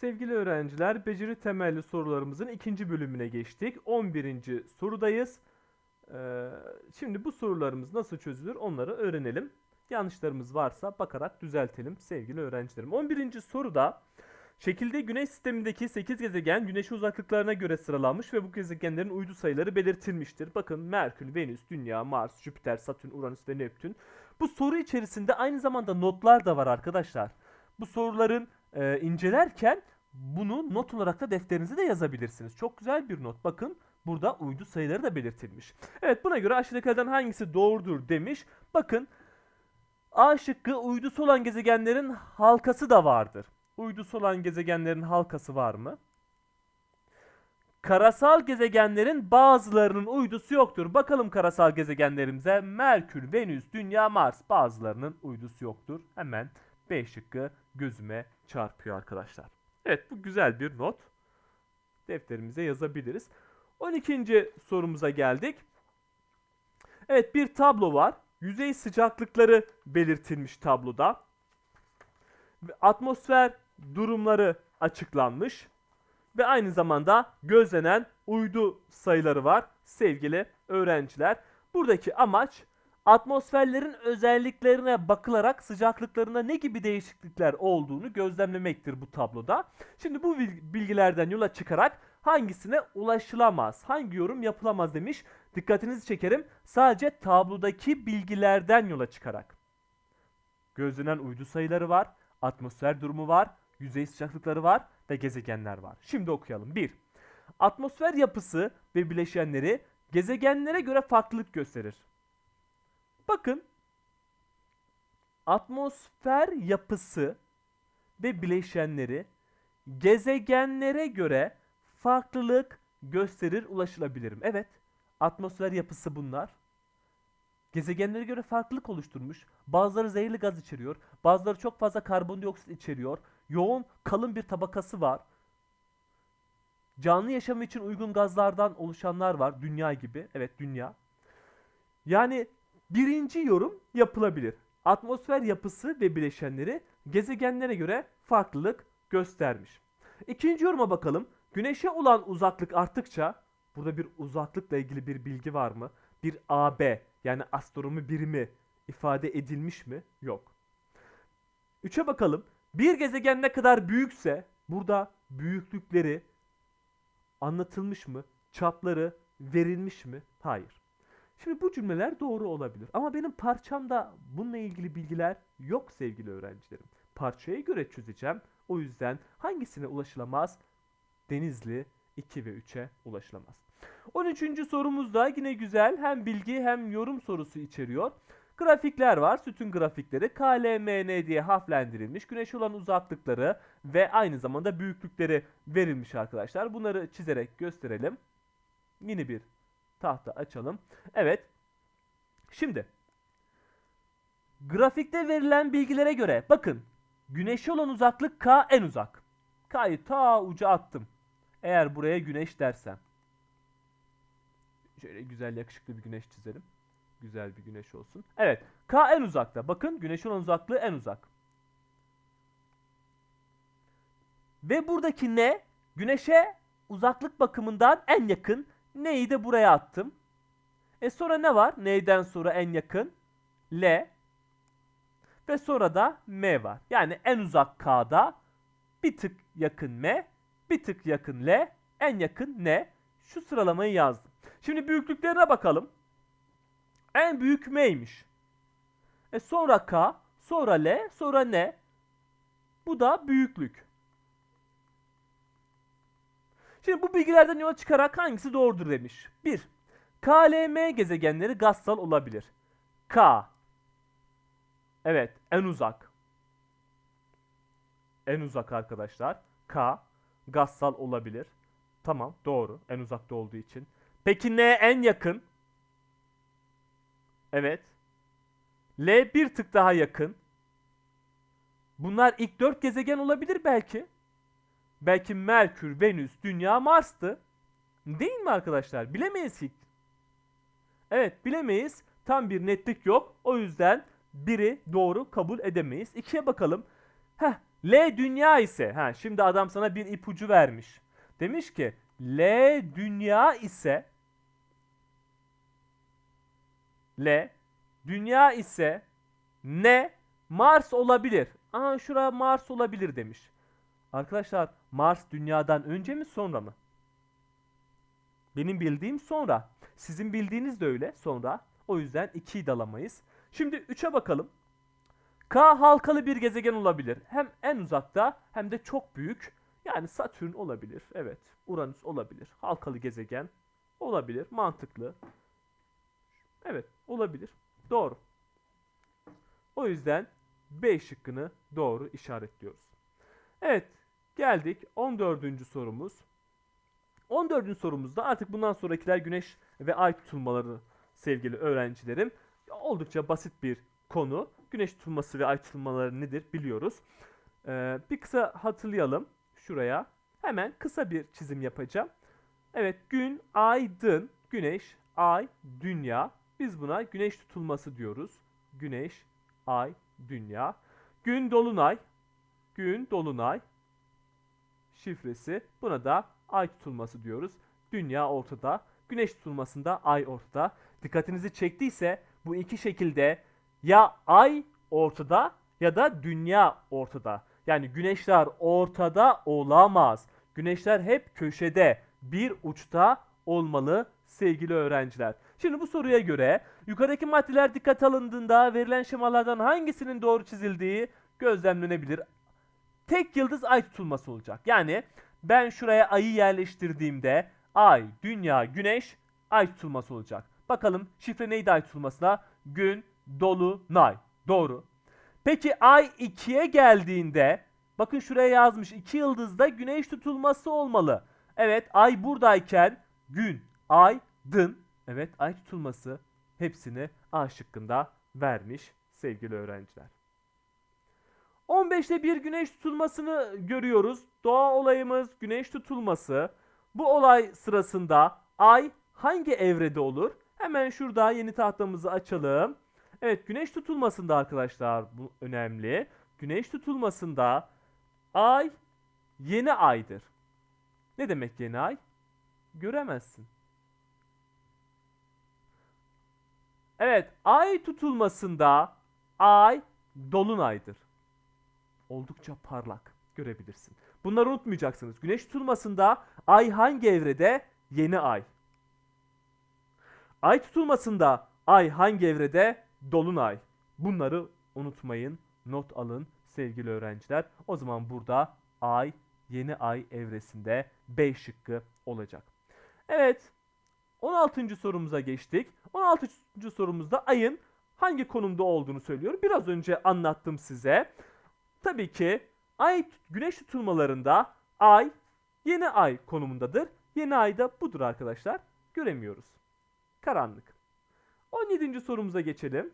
Sevgili öğrenciler, beceri temelli sorularımızın ikinci bölümüne geçtik. 11. sorudayız. Ee, şimdi bu sorularımız nasıl çözülür onları öğrenelim. Yanlışlarımız varsa bakarak düzeltelim sevgili öğrencilerim. 11. soruda şekilde Güneş sistemindeki 8 gezegen Güneş'e uzaklıklarına göre sıralanmış ve bu gezegenlerin uydu sayıları belirtilmiştir. Bakın Merkür, Venüs, Dünya, Mars, Jüpiter, Satürn, Uranüs ve Neptün. Bu soru içerisinde aynı zamanda notlar da var arkadaşlar. Bu soruların e, incelerken bunu not olarak da defterinize de yazabilirsiniz. Çok güzel bir not. Bakın burada uydu sayıları da belirtilmiş. Evet buna göre aşağıdakilerden hangisi doğrudur demiş. Bakın A şıkkı uydusu olan gezegenlerin halkası da vardır. Uydusu olan gezegenlerin halkası var mı? Karasal gezegenlerin bazılarının uydusu yoktur. Bakalım karasal gezegenlerimize Merkür, Venüs, Dünya, Mars bazılarının uydusu yoktur. Hemen B şıkkı gözüme çarpıyor arkadaşlar. Evet bu güzel bir not. Defterimize yazabiliriz. 12. sorumuza geldik. Evet bir tablo var. Yüzey sıcaklıkları belirtilmiş tabloda. Atmosfer durumları açıklanmış. Ve aynı zamanda gözlenen uydu sayıları var sevgili öğrenciler. Buradaki amaç atmosferlerin özelliklerine bakılarak sıcaklıklarında ne gibi değişiklikler olduğunu gözlemlemektir bu tabloda. Şimdi bu bil- bilgilerden yola çıkarak hangisine ulaşılamaz, hangi yorum yapılamaz demiş. Dikkatinizi çekerim. Sadece tablodaki bilgilerden yola çıkarak. Gözlenen uydu sayıları var, atmosfer durumu var, yüzey sıcaklıkları var ve gezegenler var. Şimdi okuyalım. 1. Atmosfer yapısı ve bileşenleri gezegenlere göre farklılık gösterir. Bakın atmosfer yapısı ve bileşenleri gezegenlere göre farklılık gösterir ulaşılabilirim. Evet atmosfer yapısı bunlar. Gezegenlere göre farklılık oluşturmuş. Bazıları zehirli gaz içeriyor. Bazıları çok fazla karbondioksit içeriyor. Yoğun kalın bir tabakası var. Canlı yaşamı için uygun gazlardan oluşanlar var. Dünya gibi. Evet dünya. Yani birinci yorum yapılabilir. Atmosfer yapısı ve bileşenleri gezegenlere göre farklılık göstermiş. İkinci yoruma bakalım. Güneşe olan uzaklık arttıkça burada bir uzaklıkla ilgili bir bilgi var mı? Bir AB yani astronomi birimi ifade edilmiş mi? Yok. Üçe bakalım. Bir gezegen ne kadar büyükse burada büyüklükleri anlatılmış mı? Çapları verilmiş mi? Hayır. Şimdi bu cümleler doğru olabilir. Ama benim parçamda bununla ilgili bilgiler yok sevgili öğrencilerim. Parçaya göre çözeceğim. O yüzden hangisine ulaşılamaz? Denizli 2 ve 3'e ulaşılamaz. 13. sorumuz da yine güzel. Hem bilgi hem yorum sorusu içeriyor. Grafikler var. Sütun grafikleri KLMN diye harflendirilmiş. Güneşe olan uzaklıkları ve aynı zamanda büyüklükleri verilmiş arkadaşlar. Bunları çizerek gösterelim. Yeni bir tahta açalım. Evet. Şimdi grafikte verilen bilgilere göre bakın güneşe olan uzaklık K en uzak. K'yı ta uca attım. Eğer buraya güneş dersem. Şöyle güzel yakışıklı bir güneş çizelim. Güzel bir güneş olsun. Evet. K en uzakta. Bakın güneşe olan uzaklığı en uzak. Ve buradaki ne? Güneşe uzaklık bakımından en yakın. Neyi de buraya attım. E sonra ne var? Neyden sonra en yakın? L. Ve sonra da M var. Yani en uzak K'da bir tık yakın M, bir tık yakın L, en yakın N. Şu sıralamayı yazdım. Şimdi büyüklüklerine bakalım. En büyük M'ymiş. E sonra K, sonra L, sonra N. Bu da büyüklük. Şimdi bu bilgilerden yola çıkarak hangisi doğrudur demiş. 1. KLM gezegenleri gazsal olabilir. K. Evet, en uzak. En uzak arkadaşlar. K gazsal olabilir. Tamam, doğru. En uzakta olduğu için. Peki N en yakın? Evet. L bir tık daha yakın. Bunlar ilk dört gezegen olabilir belki. Belki Merkür, Venüs, Dünya, Mars'tı. Değil mi arkadaşlar? Bilemeyiz hiç. Evet bilemeyiz. Tam bir netlik yok. O yüzden biri doğru kabul edemeyiz. İkiye bakalım. Heh L dünya ise ha şimdi adam sana bir ipucu vermiş. Demiş ki L dünya ise L dünya ise ne Mars olabilir. Aa şura Mars olabilir demiş. Arkadaşlar Mars dünyadan önce mi sonra mı? Benim bildiğim sonra. Sizin bildiğiniz de öyle sonra. O yüzden 2'yi de alamayız. Şimdi 3'e bakalım. K halkalı bir gezegen olabilir. Hem en uzakta hem de çok büyük. Yani Satürn olabilir. Evet. Uranüs olabilir. Halkalı gezegen olabilir. Mantıklı. Evet olabilir. Doğru. O yüzden B şıkkını doğru işaretliyoruz. Evet geldik 14. sorumuz. 14. sorumuzda artık bundan sonrakiler güneş ve ay tutulmaları sevgili öğrencilerim. Oldukça basit bir konu. Güneş tutulması ve ay tutulmaları nedir biliyoruz. Ee, bir kısa hatırlayalım şuraya. Hemen kısa bir çizim yapacağım. Evet gün, aydın, güneş, ay, dünya. Biz buna güneş tutulması diyoruz. Güneş, ay, dünya. Gün dolunay, gün dolunay şifresi. Buna da ay tutulması diyoruz. Dünya ortada. Güneş tutulmasında ay ortada. Dikkatinizi çektiyse bu iki şekilde ya ay ortada ya da dünya ortada. Yani güneşler ortada olamaz. Güneşler hep köşede, bir uçta olmalı sevgili öğrenciler. Şimdi bu soruya göre yukarıdaki maddeler dikkat alındığında verilen şemalardan hangisinin doğru çizildiği gözlemlenebilir. Tek yıldız ay tutulması olacak. Yani ben şuraya ayı yerleştirdiğimde ay, dünya, güneş ay tutulması olacak. Bakalım şifre neydi ay tutulmasına? Gün, dolu, nay. Doğru. Peki ay 2'ye geldiğinde bakın şuraya yazmış 2 yıldızda güneş tutulması olmalı. Evet ay buradayken gün, ay, dın. Evet ay tutulması hepsini A şıkkında vermiş sevgili öğrenciler. 15'te bir güneş tutulmasını görüyoruz. Doğa olayımız güneş tutulması. Bu olay sırasında ay hangi evrede olur? Hemen şurada yeni tahtamızı açalım. Evet güneş tutulmasında arkadaşlar bu önemli. Güneş tutulmasında ay yeni aydır. Ne demek yeni ay? Göremezsin. Evet ay tutulmasında ay dolunaydır. Oldukça parlak görebilirsin. Bunları unutmayacaksınız. Güneş tutulmasında ay hangi evrede? Yeni ay. Ay tutulmasında ay hangi evrede? Dolunay. Bunları unutmayın. Not alın sevgili öğrenciler. O zaman burada ay yeni ay evresinde B şıkkı olacak. Evet 16. sorumuza geçtik. 16. sorumuzda ayın hangi konumda olduğunu söylüyor. Biraz önce anlattım size. Tabii ki ay güneş tutulmalarında ay yeni ay konumundadır. Yeni ay da budur arkadaşlar. Göremiyoruz. Karanlık. 17. sorumuza geçelim.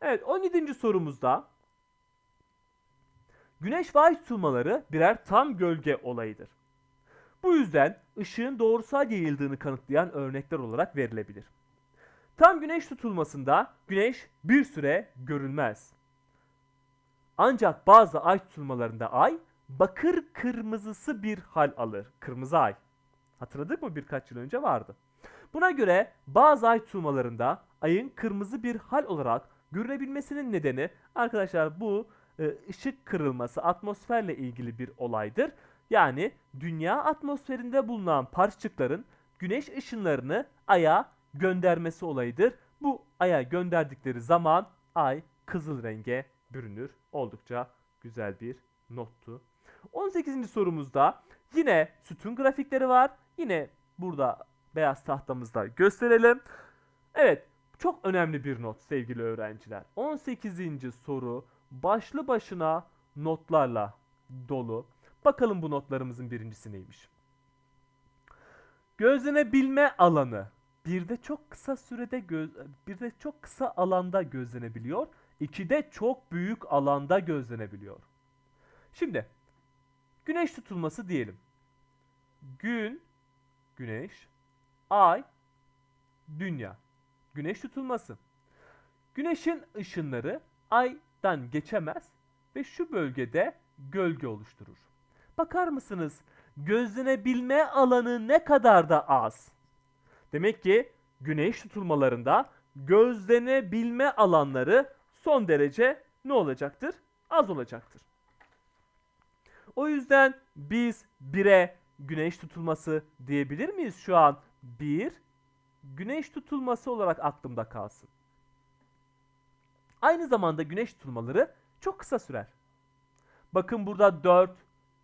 Evet 17. sorumuzda Güneş ve ay tutulmaları birer tam gölge olayıdır. Bu yüzden ışığın doğrusal yayıldığını kanıtlayan örnekler olarak verilebilir. Tam güneş tutulmasında güneş bir süre görülmez. Ancak bazı ay tutulmalarında ay bakır kırmızısı bir hal alır. Kırmızı ay. Hatırladık mı birkaç yıl önce vardı. Buna göre bazı ay tutulmalarında ayın kırmızı bir hal olarak görünebilmesinin nedeni arkadaşlar bu e, ışık kırılması atmosferle ilgili bir olaydır. Yani dünya atmosferinde bulunan parçacıkların güneş ışınlarını aya göndermesi olayıdır. Bu aya gönderdikleri zaman ay kızıl renge bürünür. Oldukça güzel bir nottu. 18. sorumuzda yine sütun grafikleri var. Yine burada beyaz tahtamızda gösterelim. Evet çok önemli bir not sevgili öğrenciler. 18. soru başlı başına notlarla dolu. Bakalım bu notlarımızın birincisi neymiş? Gözlenebilme alanı bir de çok kısa sürede göz bir de çok kısa alanda gözlenebiliyor. İki de çok büyük alanda gözlenebiliyor. Şimdi güneş tutulması diyelim. Gün, güneş, ay, dünya. Güneş tutulması. Güneşin ışınları aydan geçemez ve şu bölgede gölge oluşturur. Bakar mısınız? Gözlenebilme alanı ne kadar da az. Demek ki güneş tutulmalarında gözlenebilme alanları son derece ne olacaktır? Az olacaktır. O yüzden biz 1'e güneş tutulması diyebilir miyiz şu an? 1 güneş tutulması olarak aklımda kalsın. Aynı zamanda güneş tutulmaları çok kısa sürer. Bakın burada 4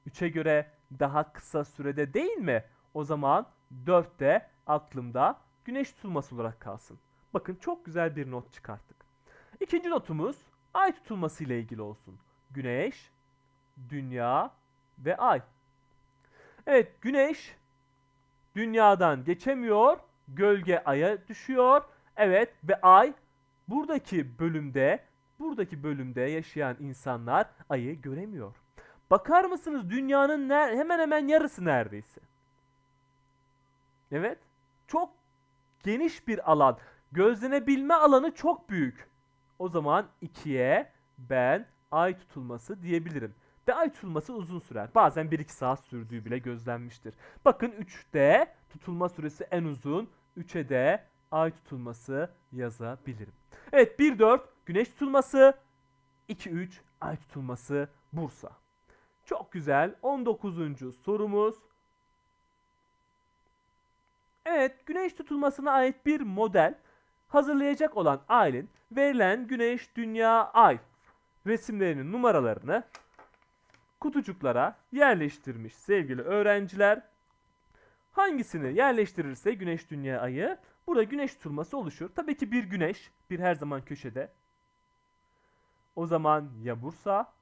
3'e göre daha kısa sürede değil mi? O zaman 4 de aklımda güneş tutulması olarak kalsın. Bakın çok güzel bir not çıkarttık. İkinci notumuz ay tutulması ile ilgili olsun. Güneş, dünya ve ay. Evet güneş dünyadan geçemiyor, gölge aya düşüyor. Evet ve ay buradaki bölümde buradaki bölümde yaşayan insanlar ayı göremiyor. Bakar mısınız dünyanın hemen hemen yarısı neredeyse. Evet. Çok geniş bir alan. Gözlenebilme alanı çok büyük. O zaman 2'ye ben ay tutulması diyebilirim. Ve ay tutulması uzun sürer. Bazen 1-2 saat sürdüğü bile gözlenmiştir. Bakın 3'te tutulma süresi en uzun. 3'e de ay tutulması yazabilirim. Evet 1-4 güneş tutulması. 2-3 ay tutulması Bursa. Çok güzel. 19. sorumuz. Evet, güneş tutulmasına ait bir model hazırlayacak olan Aylin verilen güneş, dünya, ay resimlerinin numaralarını kutucuklara yerleştirmiş sevgili öğrenciler. Hangisini yerleştirirse güneş, dünya, ayı burada güneş tutulması oluşur. Tabii ki bir güneş, bir her zaman köşede. O zaman ya Bursa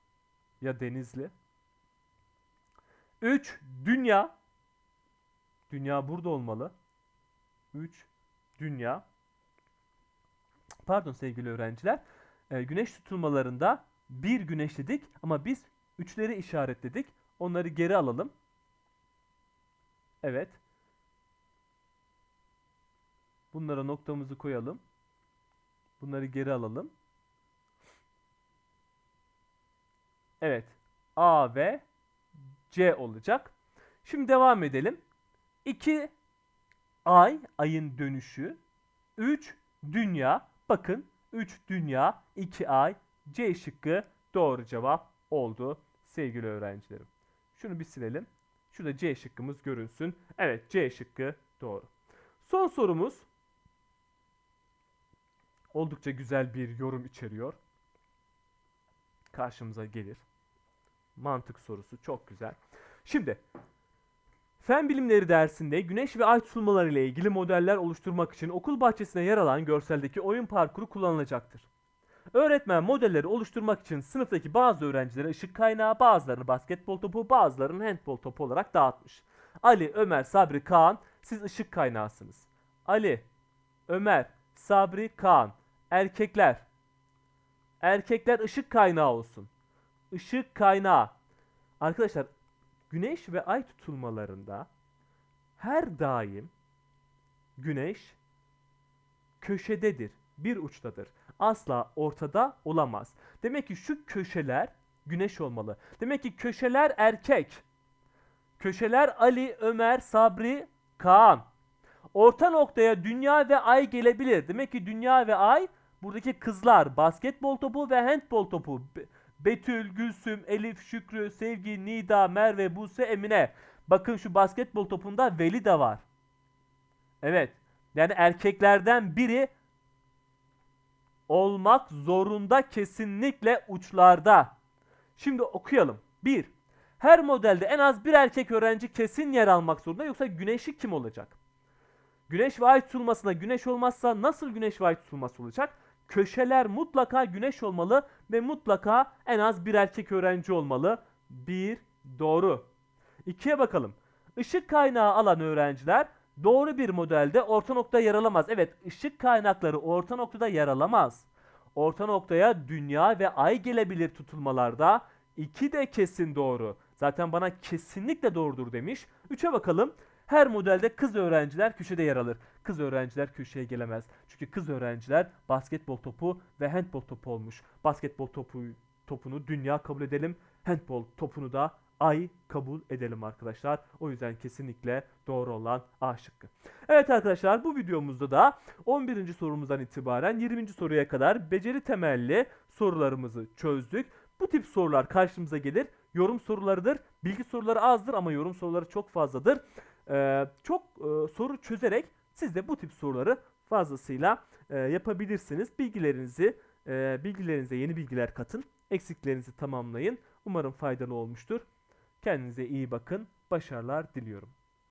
ya Denizli. 3 dünya. Dünya burada olmalı. 3 dünya. Pardon sevgili öğrenciler. Ee, güneş tutulmalarında bir güneş dedik ama biz üçleri işaretledik. Onları geri alalım. Evet. Bunlara noktamızı koyalım. Bunları geri alalım. Evet. A ve C olacak. Şimdi devam edelim. 2 ay, ayın dönüşü. 3 dünya. Bakın 3 dünya, 2 ay. C şıkkı doğru cevap oldu sevgili öğrencilerim. Şunu bir silelim. Şurada C şıkkımız görünsün. Evet C şıkkı doğru. Son sorumuz oldukça güzel bir yorum içeriyor. Karşımıza gelir. Mantık sorusu çok güzel. Şimdi Fen bilimleri dersinde güneş ve ay tutulmaları ile ilgili modeller oluşturmak için okul bahçesine yer alan görseldeki oyun parkuru kullanılacaktır. Öğretmen modelleri oluşturmak için sınıftaki bazı öğrencilere ışık kaynağı, bazılarını basketbol topu, bazılarını handbol topu olarak dağıtmış. Ali, Ömer, Sabri, Kaan siz ışık kaynağısınız. Ali, Ömer, Sabri, Kaan erkekler. Erkekler ışık kaynağı olsun. Işık kaynağı. Arkadaşlar güneş ve ay tutulmalarında her daim güneş köşededir, bir uçtadır. Asla ortada olamaz. Demek ki şu köşeler güneş olmalı. Demek ki köşeler erkek. Köşeler Ali, Ömer, Sabri, Kaan. Orta noktaya dünya ve ay gelebilir. Demek ki dünya ve ay buradaki kızlar basketbol topu ve handbol topu. Be- Betül, Gülsüm, Elif, Şükrü, Sevgi, Nida, Merve, Buse, Emine. Bakın şu basketbol topunda Veli de var. Evet. Yani erkeklerden biri olmak zorunda kesinlikle uçlarda. Şimdi okuyalım. 1. Her modelde en az bir erkek öğrenci kesin yer almak zorunda yoksa güneşi kim olacak? Güneş ve ay tutulmasına güneş olmazsa nasıl güneş ve ay tutulması olacak? Köşeler mutlaka güneş olmalı ve mutlaka en az bir erkek öğrenci olmalı. 1. Doğru. 2'ye bakalım. Işık kaynağı alan öğrenciler doğru bir modelde orta nokta yer alamaz. Evet ışık kaynakları orta noktada yer alamaz. Orta noktaya dünya ve ay gelebilir tutulmalarda. 2 de kesin doğru. Zaten bana kesinlikle doğrudur demiş. 3'e bakalım. Her modelde kız öğrenciler köşede yer alır. Kız öğrenciler köşeye gelemez. Çünkü kız öğrenciler basketbol topu ve handbol topu olmuş. Basketbol topu topunu dünya kabul edelim. Handbol topunu da ay kabul edelim arkadaşlar. O yüzden kesinlikle doğru olan A şıkkı. Evet arkadaşlar bu videomuzda da 11. sorumuzdan itibaren 20. soruya kadar beceri temelli sorularımızı çözdük. Bu tip sorular karşımıza gelir. Yorum sorularıdır. Bilgi soruları azdır ama yorum soruları çok fazladır. Ee, çok e, soru çözerek siz de bu tip soruları fazlasıyla e, yapabilirsiniz. Bilgilerinizi e, bilgilerinize yeni bilgiler katın. Eksiklerinizi tamamlayın. Umarım faydalı olmuştur. Kendinize iyi bakın. Başarılar diliyorum.